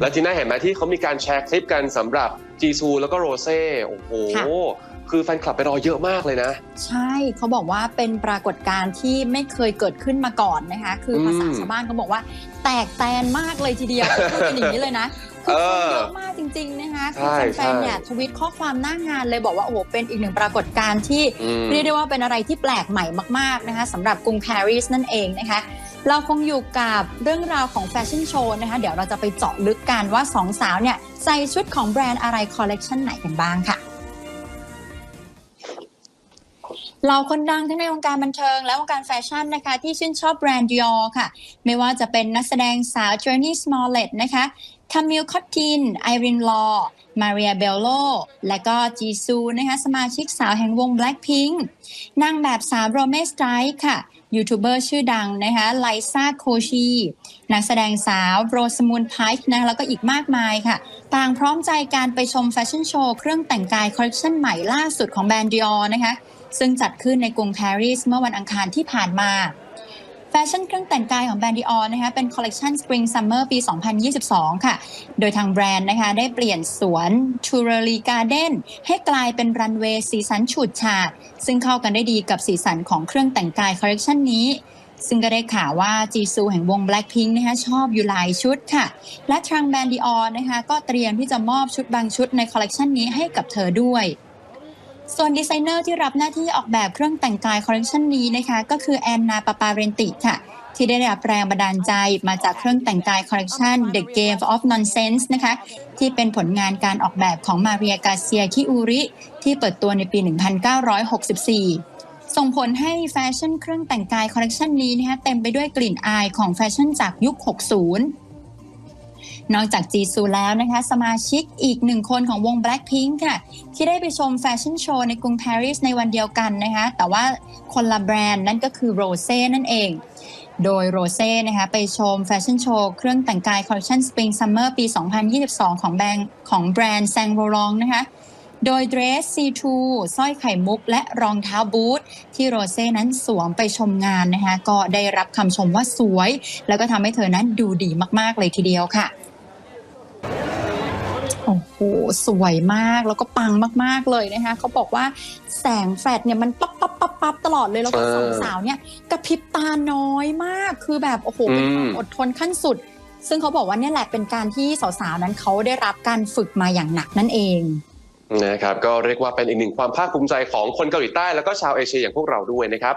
แล้วทีน่าเห็นไหมที่เขามีการแชร์คลิปกันสำหรับจีซูแล้วก็โรเซ่โอ้โหค่ะคือแฟนคลับไปรอเยอะมากเลยนะ ใช่เขาบอกว่าเป็นปรากฏการณ์ที่ไม่เคยเกิดขึ้นมาก่อนนะคะ คือภาษาอืมชาวบ้านเขาบอกว่า แตกแตนมากเลยทีเดียวพูดกันอย่างนี้เลยนะคือเอคนอเยอะมากจริง ๆ นะคะใช่คือแฟนๆใช่เนี่ยทวิตข้อความหน้างานเลยบอกว่าโอ้โหเป็นอีกหนึ่งปรากฏการณ์ที่อืมเรียกได้ว่าเป็นอะไรที่แปลกใหม่มากๆนะคะสำหรับกรุงปารีสนั่นเองนะคะ เราคงอยู่กับเรื่องราวของแฟชั่นโชว์นะคะ เดี๋ยวเราจะไปเจาะลึกกันว่าสองสาวเนี่ยใส่ชุดของแบรนด์อะไรคอลเลกชันไหนกันบ้างค่ะเราคนดังทั้งในวงการบันเทิงและวงการแฟชั่นนะคะ ที่ชื่นชอบแบรนด์ Dior ค่ะ ไม่ว่าจะเป็นนักแสดงสาว Journey Smollett นะคะคามิลคอตตินไอรินลอมาเรียเบลโล และก็จีซูนะคะ สมาชิกสาวแห่งวง Blackpink นางแบบสาวโรเมสไตรค่ะ ยูทูบเบอร์ชื่อดังนะคะไลซ่าโคชีนักแสดงสาวโรสมูนไพค์นะแล้วก็อีกมากมายค่ะ ต่างพร้อมใจการไปชมแฟชั่นโชว์เครื่องแต่งกายคอลเลคชันใหม่ล่าสุดของแบรนด์ดิออนะคะ ซึ่งจัดขึ้นในกรุงปารีสเมื่อวันอังคารที่ผ่านมา ฟชั่นเครื่องแต่งกายของแบรนด์ Dior นะคะเป็นคอลเลกชัน Spring Summer ปี 2022 ค่ะ โดยทางแบรนด์นะคะได้เปลี่ยนสวน t u r e l y Garden ให้กลายเป็นรันเวย์สีสันฉูดฉาด ซึ่งเข้ากันได้ดีกับสีสันของเครื่องแต่งกายคอลเลกชันนี้ซึ่งก็ได้ข่าวว่าจีซูแห่งวง Blackpink นะคะชอบอยู่หลายชุดค่ะ และทางแบรนด์ Dior นะคะก็เตรียมที่จะมอบชุดบางชุดในคอลเลกชันนี้ให้กับเธอด้วย ส่วนดีไซเนอร์ที่รับหน้าที่ออกแบบเครื่องแต่งกายคอลเลกชันนี้นะคะ ก็คือแอนนาปาปาเรนติค่ะ ที่ได้รับแรงบันดาลใจมาจากเครื่องแต่งกายคอลเลกชัน The Game of Nonsense นะคะ ที่เป็นผลงานการออกแบบของมาเรียกาเซียคิอูริ ที่เปิดตัวในปี 1964ส่งผลให้แฟชั่นเครื่องแต่งกายคอลเลกชันนี้นะคะเต็มไปด้วยกลิ่นอายของแฟชั่นจากยุค 60 นอกจากจีซูแล้วนะคะ สมาชิกอีกหนึ่งคนของวง Blackpink ค่ะ ที่ได้ไปชมแฟชั่นโชว์ในกรุงปารีสในวันเดียวกันนะคะ แต่ว่าคนละแบรนด์นั่นก็คือโรเซ่นั่นเอง โดยโรเซ่นะคะไปชมแฟชั่นโชว์เครื่องแต่งกายคอลเลคชัน Spring Summer ปี 2022 ของแบรนด์ของแบรนด์แซงโรลองนะคะโดยเดรส C2 สร้อยไข่มุก และรองเท้าบูทที่โรเซ่นั้นสวมไปชมงานนะคะ ก็ได้รับคำชมว่าสวย แล้วก็ทำให้เธอนั้นดูดีมาก ๆ เลยทีเดียวค่ะ โอ้โห สวยมากแล้วก็ปังมากๆเลยนะคะเขาบอกว่าแสงแฟลชเนี่ยมันปั๊บปั๊บปั๊บปั๊บตลอดเลย แล้วก็เออสองสาวเนี่ยกระพริบตาน้อยมากคือแบบโอ้โหเป็นความอืมอดทนขั้นสุด ซึ่งเขาบอกว่าเนี่ยแหละเป็นการที่สาวๆนั้นเขาได้รับการฝึกมาอย่างหนักนั่นเองนะครับก็เรียกว่าเป็นอีกหนึ่งความภาคภูมิใจของคนเกาหลีใต้แล้วก็ชาวเอเชียอย่างพวกเราด้วยนะครับ